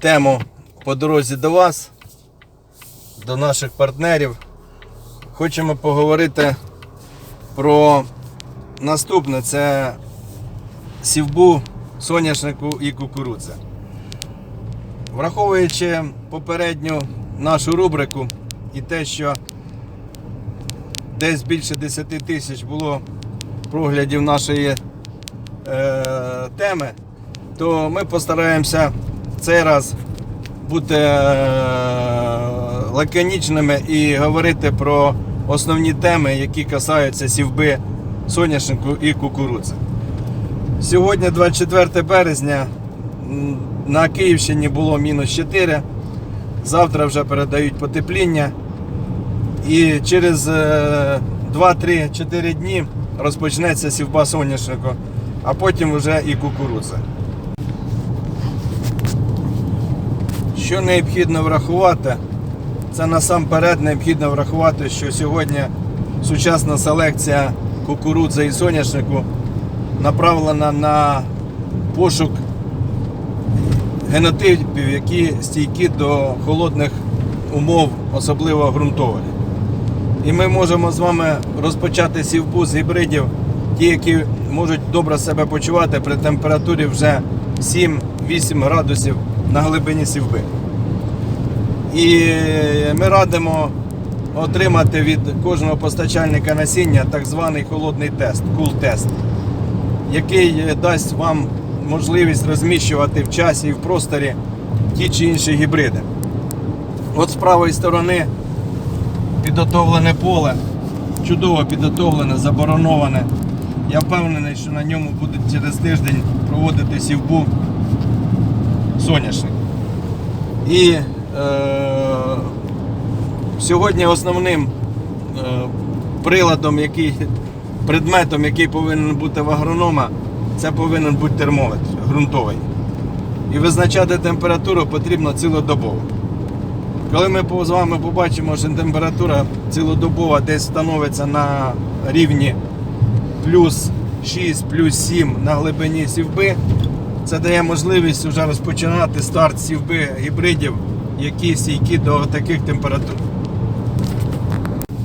тему по дорозі до вас, до наших партнерів. Хочемо поговорити про наступне це сівбу соняшнику і кукурудзи. Враховуючи попередню нашу рубрику і те, що десь більше 10 тисяч було проглядів нашої е, теми, то ми постараємося цей раз бути е, лаконічними і говорити про основні теми, які касаються сівби соняшнику і кукурудзи. Сьогодні, 24 березня, на Київщині було мінус 4. Завтра вже передають потепління. І через 2-3-4 дні розпочнеться сівба соняшнику, а потім вже і кукурудза. Що необхідно врахувати? Це насамперед необхідно врахувати, що сьогодні сучасна селекція кукурудзи і соняшнику направлена на пошук генотипів, які стійкі до холодних умов, особливо ґрунтових. І ми можемо з вами розпочати сівбу з гібридів, ті, які можуть добре себе почувати при температурі вже 7-8 градусів на глибині сівби. І ми радимо отримати від кожного постачальника насіння так званий холодний тест, кул-тест, який дасть вам можливість розміщувати в часі і в просторі ті чи інші гібриди. От з правої сторони підготовлене поле, чудово підготовлене, забороноване. Я впевнений, що на ньому будуть через тиждень проводити сівбу соняшник. І сьогодні основним е, приладом, який, предметом, який повинен бути в агронома, це повинен бути термометр ґрунтовий. І визначати температуру потрібно цілодобово. Коли ми з вами побачимо, що температура цілодобова десь становиться на рівні плюс 6, плюс 7 на глибині сівби, це дає можливість вже розпочинати старт сівби гібридів, які стійкі до таких температур.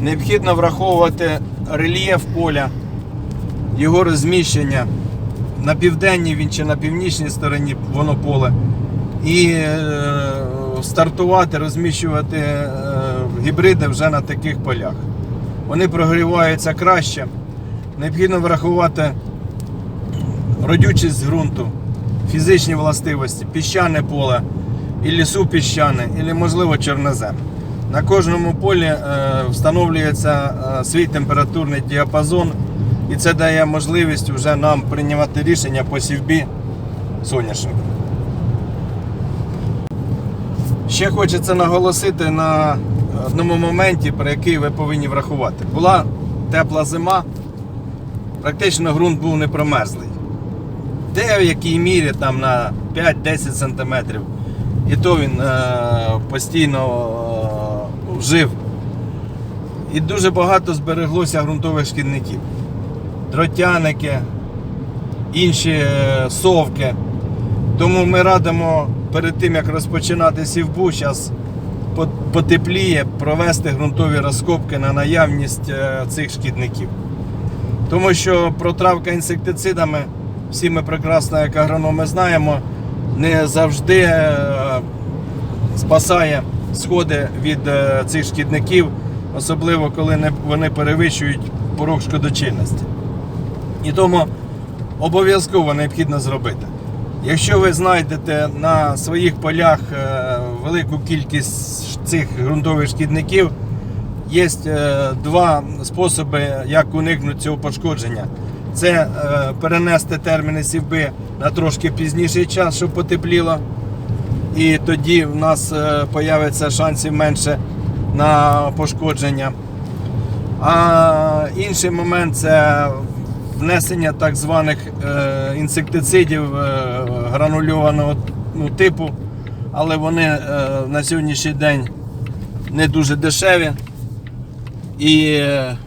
Необхідно враховувати рельєф поля, його розміщення на південній він чи на північній стороні воно поле. І е, стартувати, розміщувати е, гібриди вже на таких полях. Вони прогріваються краще. Необхідно врахувати родючість ґрунту, фізичні властивості, піщане поле, і лісу піщане, і можливо чорнозем. На кожному полі е, встановлюється е, свій температурний діапазон, і це дає можливість вже нам приймати рішення по сівбі соняшника. Ще хочеться наголосити на одному моменті, про який ви повинні врахувати. Була тепла зима, практично ґрунт був не промерзлий. Де в якій мірі там на 5-10 см. І то він е, постійно е, жив. І дуже багато збереглося ґрунтових шкідників. Дротяники, інші е, совки. Тому ми радимо перед тим, як розпочинати сівбу, зараз потепліє провести ґрунтові розкопки на наявність е, цих шкідників. Тому що протравка інсектицидами, всі ми прекрасно, як агрономи знаємо, не завжди е, спасає сходи від е, цих шкідників, особливо коли вони перевищують порог шкодочинності. І тому обов'язково необхідно зробити. Якщо ви знайдете на своїх полях е, велику кількість цих ґрунтових шкідників, є два способи, як уникнути цього пошкодження. Це е, перенести терміни сівби на трошки пізніший час, щоб потепліло. І тоді в нас е, появиться шансів менше на пошкодження. А інший момент це внесення так званих е, інсектицидів е, гранульованого ну, типу, але вони е, на сьогоднішній день не дуже дешеві. І е,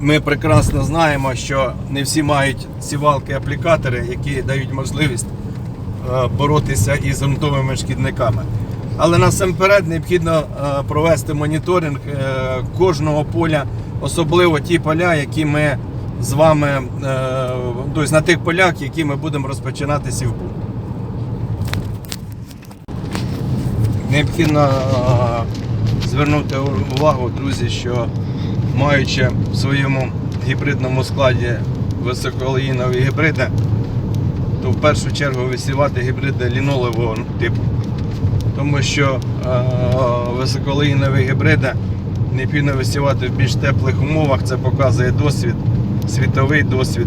ми прекрасно знаємо, що не всі мають сівалки-аплікатори, які дають можливість е, боротися із ґрунтовими шкідниками. Але насамперед необхідно е, провести моніторинг е, кожного поля, особливо ті поля, які ми з вами, тобто на тих полях, які ми будемо розпочинати сівбу. Необхідно звернути увагу, друзі, що маючи в своєму гібридному складі високоолеїнові гібриди, то в першу чергу висівати гібриди лінолевого типу. Тому що е, високоолеїнові гібриди необхідно висівати в більш теплих умовах, це показує досвід, світовий досвід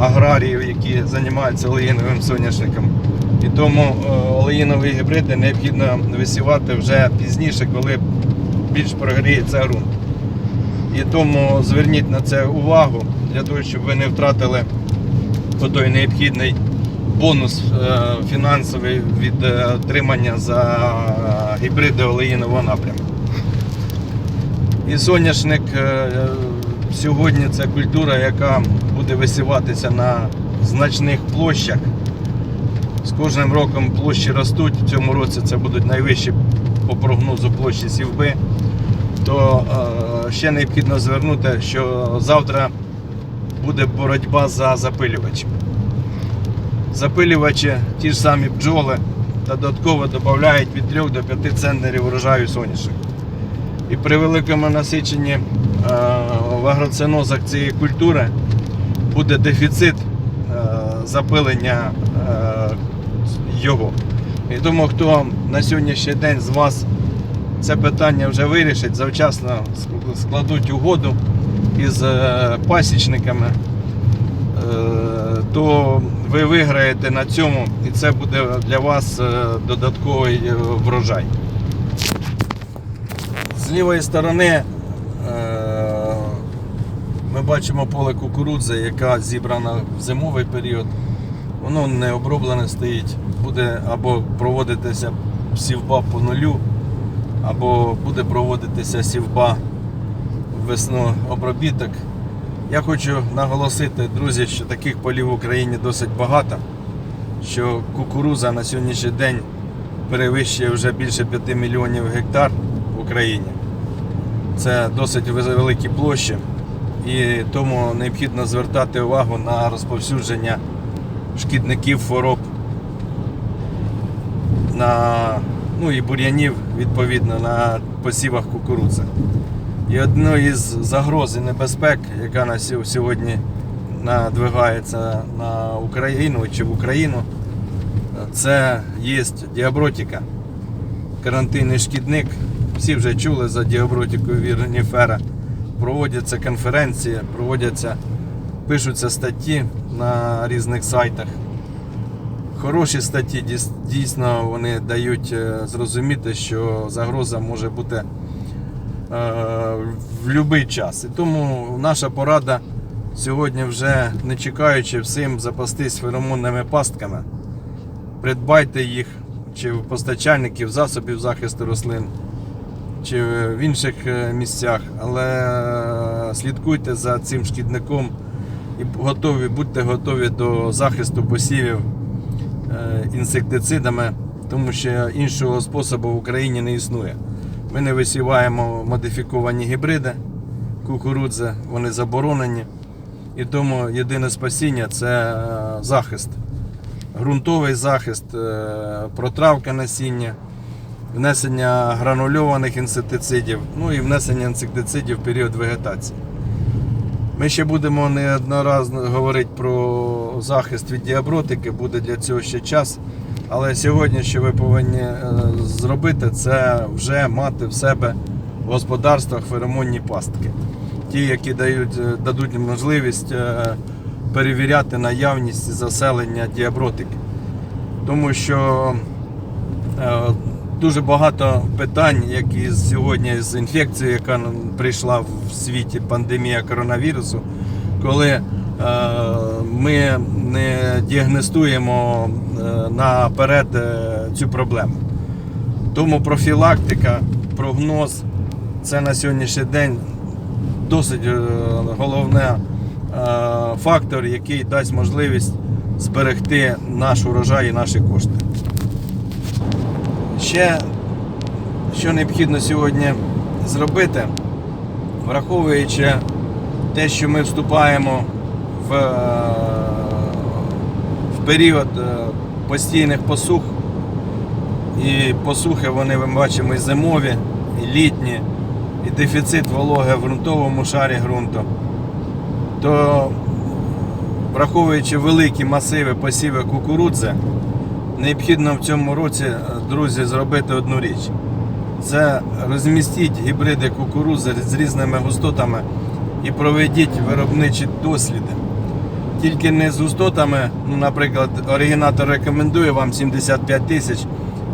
аграріїв, які займаються олеїновим соняшником. І тому е, олеїнові гібриди необхідно висівати вже пізніше, коли більш прогріється ґрунт. І тому зверніть на це увагу для того, щоб ви не втратили той необхідний бонус е, фінансовий від е, отримання за гібриди олеїнового напрямку. І соняшник е, сьогодні це культура, яка буде висіватися на значних площах. З кожним роком площі ростуть. В цьому році це будуть найвищі по прогнозу площі сівби. То ще необхідно звернути, що завтра буде боротьба за запилювачі. Запилювачі, ті ж самі бджоли, додатково додають від 3 до 5 центнерів урожаю соняшник. І при великому насиченні е, в агроцинозах цієї культури буде дефіцит е, запилення е, його. І тому хто на сьогоднішній день з вас це питання вже вирішить, завчасно складуть угоду із е, пасічниками, е, то ви виграєте на цьому і це буде для вас е, додатковий врожай. З лівої сторони ми бачимо поле кукурудзи, яка зібрана в зимовий період. Воно не оброблене стоїть, буде або проводитися сівба по нулю, або буде проводитися сівба весну обробіток. Я хочу наголосити, друзі, що таких полів в Україні досить багато, що кукуруза на сьогоднішній день перевищує вже більше 5 мільйонів гектар в Україні. Це досить великі площі, і тому необхідно звертати увагу на розповсюдження шкідників, хвороб на ну і бур'янів відповідно на посівах кукурудзи. І одною із загроз і небезпек, яка на сьогодні надвигається на Україну чи в Україну, це є діабротика, карантинний шкідник. Всі вже чули за діабротику вірніфера. Проводяться конференції, проводяться, пишуться статті на різних сайтах. Хороші статті дійсно вони дають е, зрозуміти, що загроза може бути е, в будь-який час. І тому наша порада сьогодні вже не чекаючи всім запастись феромонними пастками. Придбайте їх чи в постачальників засобів захисту рослин, чи в інших е, місцях, але слідкуйте за цим шкідником і готові, будьте готові до захисту посівів інсектицидами, тому що іншого способу в Україні не існує. Ми не висіваємо модифіковані гібриди кукурудзи, вони заборонені. І тому єдине спасіння це е, захист. Ґрунтовий захист, е, протравка насіння, внесення гранульованих інсектицидів, ну і внесення інсектицидів в період вегетації. Ми ще будемо неодноразово говорити про захист від діабротики, буде для цього ще час. Але сьогодні, що ви повинні е, зробити, це вже мати в себе в господарствах феромонні пастки. Ті, які дають, е, дадуть можливість е, перевіряти наявність заселення діабротики. Тому що дуже багато питань, які сьогодні з інфекцією, яка прийшла в світі пандемія коронавірусу, коли е, ми не діагностуємо е, наперед е, цю проблему. Тому профілактика, прогноз це на сьогоднішній день досить е, головний фактор, який дасть можливість зберегти наш урожай і наші кошти. Ще що необхідно сьогодні зробити, враховуючи те, що ми вступаємо в, е, в період е, постійних посух, і посухи вони ми бачимо і зимові, і літні, і дефіцит вологи в ґрунтовому шарі ґрунту, то враховуючи великі масиви посіви кукурудзи, необхідно в цьому році, е, друзі, зробити одну річ. Це розмістіть гібриди кукурудзи з різними густотами і проведіть виробничі досліди. Тільки не з густотами, ну, наприклад, оригінатор рекомендує вам 75 тисяч,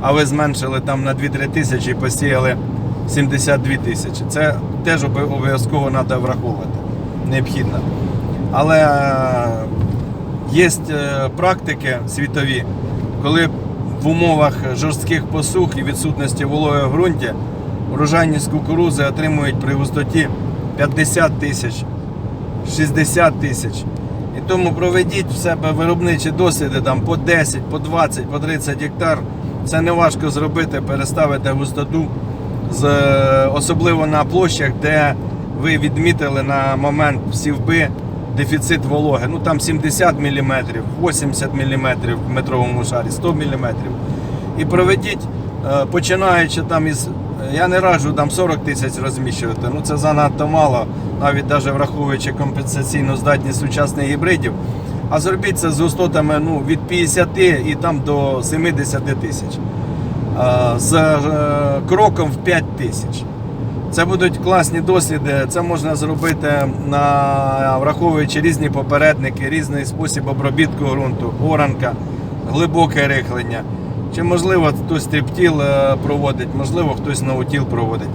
а ви зменшили там на 2-3 тисячі і посіяли 72 тисячі. Це теж обов- обов'язково треба враховувати. Необхідно. Але є практики світові, коли в умовах жорстких посух і відсутності вологи в ґрунті урожайність кукурузи отримують при густоті 50 тисяч, 60 тисяч. І тому проведіть в себе виробничі досліди там по 10, по 20, по 30 гектар. Це не важко зробити, переставити густоту, з, особливо на площах, де ви відмітили на момент сівби дефіцит вологи. Ну там 70 мм, 80 мм в метровому шарі, 100 мм. І проведіть, е, починаючи там із. Я не раджу там 40 тисяч розміщувати. Ну це занадто мало, навіть навіть враховуючи компенсаційну здатність сучасних гібридів. А зробіть це з густотами ну, від 50 і там до 70 тисяч. Е, З е, кроком в 5 тисяч. Це будуть класні досліди. Це можна зробити на враховуючи різні попередники, різний спосіб обробітку ґрунту, оранка, глибоке рихлення. Чи можливо хтось тріптіл е, проводить, можливо, хтось наутіл проводить.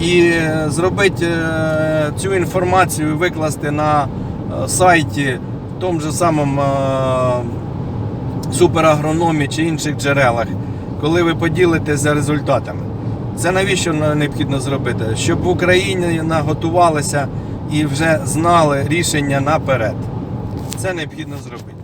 І е, зробити е, цю інформацію, викласти на сайті в тому же самому суперагрономі чи інших джерелах, коли ви поділитеся результатами. Це навіщо необхідно зробити? Щоб в Україні наготувалися і вже знали рішення наперед. Це необхідно зробити.